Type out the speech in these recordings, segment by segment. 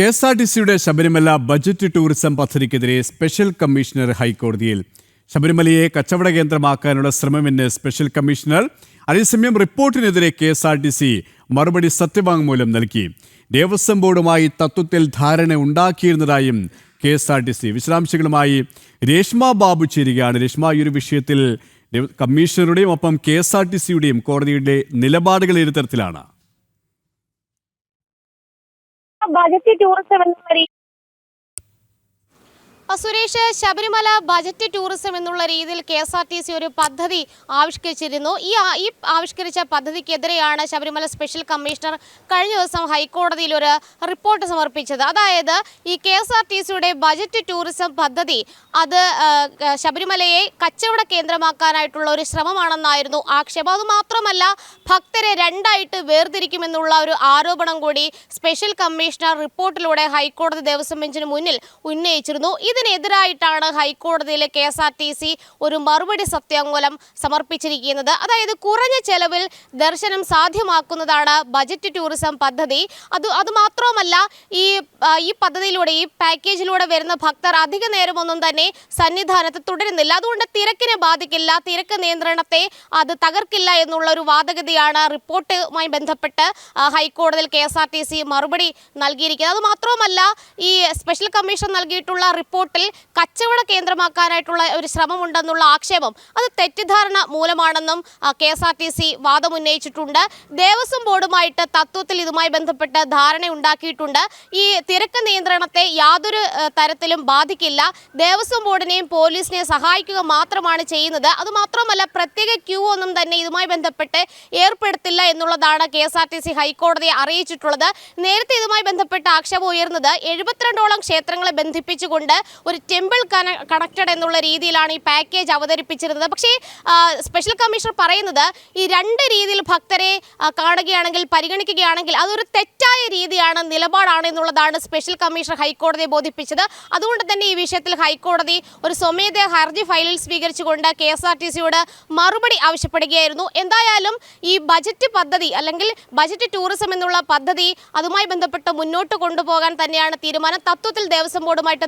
K S R T സിയുടെ Sabarimala budget tourism പദ്ധതിക്കെതിരെ special commissioner ഹൈക്കോടതിയിൽ ശബരിമലയെ കച്ചവട കേന്ദ്രമാക്കാനുള്ള ശ്രമമെന്ന് സ്പെഷ്യൽ കമ്മീഷണർ അതേസമയം റിപ്പോർട്ടിനെതിരെ K S R T C മറുപടി സത്യവാങ്മൂലം നൽകി. ദേവസ്വം ബോർഡുമായി തത്വത്തിൽ ധാരണ ഉണ്ടാക്കിയിരുന്നതായും കെ എസ് ആർ ടി സി വിശദാംശങ്ങളുമായി രേഷ്മ ബാബു ചേരുകയാണ്. രേഷ്മ ഈ ഒരു വിഷയത്തിൽ കമ്മീഷണറുടെയും ഒപ്പം കെ എസ് ആർ ടി സിയുടെയും കോടതിയുടെ നിലപാടുകൾ ഏത് തരത്തിലാണ്? ബജറ്റ് ടൂറിസം ആ, സുരേഷ് ശബരിമല ബജറ്റ് ടൂറിസം എന്നുള്ള രീതിയിൽ K S R T C ഒരു പദ്ധതി ആവിഷ്കരിച്ചിരുന്നു. ഈ ഈ ആവിഷ്കരിച്ച പദ്ധതിക്കെതിരെയാണ് ശബരിമല സ്പെഷ്യൽ കമ്മീഷണർ കഴിഞ്ഞ ദിവസം ഹൈക്കോടതിയിൽ ഒരു റിപ്പോർട്ട് സമർപ്പിച്ചത്. അതായത് ഈ കെ എസ് ആർ ടി സിയുടെ ബജറ്റ് ടൂറിസം പദ്ധതി അത് ശബരിമലയെ കച്ചവട കേന്ദ്രമാക്കാനായിട്ടുള്ള ഒരു ശ്രമമാണെന്നായിരുന്നു ആക്ഷേപം. അതുമാത്രമല്ല ഭക്തരെ രണ്ടായിട്ട് വേർതിരിക്കുമെന്നുള്ള ഒരു ആരോപണം കൂടി സ്പെഷ്യൽ കമ്മീഷണർ റിപ്പോർട്ടിലൂടെ ഹൈക്കോടതി ദേവസ്വം ബെഞ്ചിന് മുന്നിൽ ഉന്നയിച്ചിരുന്നു. ഇതിനെതിരായിട്ടാണ് ഹൈക്കോടതിയിലെ K S R T C ഒരു മറുപടി സത്യാങ്കൂലം സമർപ്പിച്ചിരിക്കുന്നത്. അതായത് കുറഞ്ഞ ചെലവിൽ ദർശനം സാധ്യമാക്കുന്നതാണ് ബജറ്റ് ടൂറിസം പദ്ധതി. അത് അതുമാത്രവുമല്ല ഈ ഈ പദ്ധതിയിലൂടെ ഈ പാക്കേജിലൂടെ വരുന്ന ഭക്തർ അധിക നേരമൊന്നും തന്നെ സന്നിധാനത്ത് തുടരുന്നില്ല. അതുകൊണ്ട് തിരക്കിനെ ബാധിക്കില്ല തിരക്ക് നിയന്ത്രണത്തെ അത് തകർക്കില്ല എന്നുള്ള ഒരു വാദഗതിയാണ് റിപ്പോർട്ടുമായി ബന്ധപ്പെട്ട് ഹൈക്കോടതിയിൽ K S R T C മറുപടി നൽകിയിരിക്കുന്നത്. അത് ഈ സ്പെഷ്യൽ കമ്മീഷൻ നൽകിയിട്ടുള്ള റിപ്പോർട്ടിൽ കച്ചവട കേന്ദ്രമാക്കാനായിട്ടുള്ള ഒരു ശ്രമമുണ്ടെന്നുള്ള ആക്ഷേപം അത് തെറ്റിദ്ധാരണ മൂലമാണെന്നും K S R T C വാദമുന്നയിച്ചിട്ടുണ്ട് Devaswom ബോർഡുമായിട്ട് തത്വത്തിൽ ഇതുമായി ബന്ധപ്പെട്ട് ധാരണ ഉണ്ടാക്കിയിട്ടുണ്ട്. ഈ തിരക്ക് നിയന്ത്രണത്തെ യാതൊരു തരത്തിലും ബാധിക്കില്ല. ദേവസ്വം ബോർഡിനെയും പോലീസിനെയും സഹായിക്കുക മാത്രമാണ് ചെയ്യുന്നത്. അതുമാത്രമല്ല പ്രത്യേക ക്യൂ ഒന്നും തന്നെ ഇതുമായി ബന്ധപ്പെട്ട് ഏർപ്പെടുത്തില്ല എന്നുള്ളതാണ് K S R T C ഹൈക്കോടതിയെ അറിയിച്ചിട്ടുള്ളത്. നേരത്തെ ഇതുമായി ബന്ധപ്പെട്ട് ആക്ഷേപം ഉയർന്നത് എഴുപത്തിരണ്ടോളം ക്ഷേത്രങ്ങളെ ബന്ധിപ്പിച്ചുകൊണ്ട് ഒരു ടെമ്പിൾ കണക്റ്റഡ് എന്നുള്ള രീതിയിലാണ് ഈ പാക്കേജ് അവതരിപ്പിച്ചിരുന്നത്. പക്ഷേ സ്പെഷ്യൽ കമ്മീഷണർ പറയുന്നത് ഈ രണ്ട് രീതിയിൽ ഭക്തരെ കാണുകയാണെങ്കിൽ പരിഗണിക്കുകയാണെങ്കിൽ അതൊരു തെറ്റായ രീതിയാണ് നിലപാടാണ് എന്നുള്ളതാണ് സ്പെഷ്യൽ കമ്മീഷണർ ഹൈക്കോടതിയെ ബോധിപ്പിച്ചത്. അതുകൊണ്ട് തന്നെ ഈ വിഷയത്തിൽ ഹൈക്കോടതി ഒരു സ്വമേധ ഹർജി ഫയലിൽ സ്വീകരിച്ചുകൊണ്ട് കെ എസ് ആർ ടി സിയോട് മറുപടി ആവശ്യപ്പെടുകയായിരുന്നു. എന്തായാലും ഈ ബജറ്റ് പദ്ധതി അല്ലെങ്കിൽ ബജറ്റ് ടൂറിസം എന്നുള്ള പദ്ധതി അതുമായി ബന്ധപ്പെട്ട് മുന്നോട്ട് കൊണ്ടുപോകാൻ തന്നെയാണ് തീരുമാനം. തത്വത്തിൽ ദേവസ്വം ബോർഡുമായിട്ട്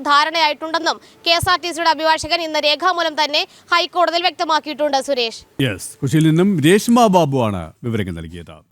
ധാരണയായിട്ടുണ്ടെന്നും കെ എസ് ആർ ടി സിയുടെ അഭിഭാഷകൻ ഇന്ന് രേഖാമൂലം തന്നെ ഹൈക്കോടതിയിൽ വ്യക്തമാക്കിയിട്ടുണ്ട് സുരേഷ്. നിന്നും രേഷ്മ ബാബുവാണ് വിവരങ്ങൾ നൽകിയത്.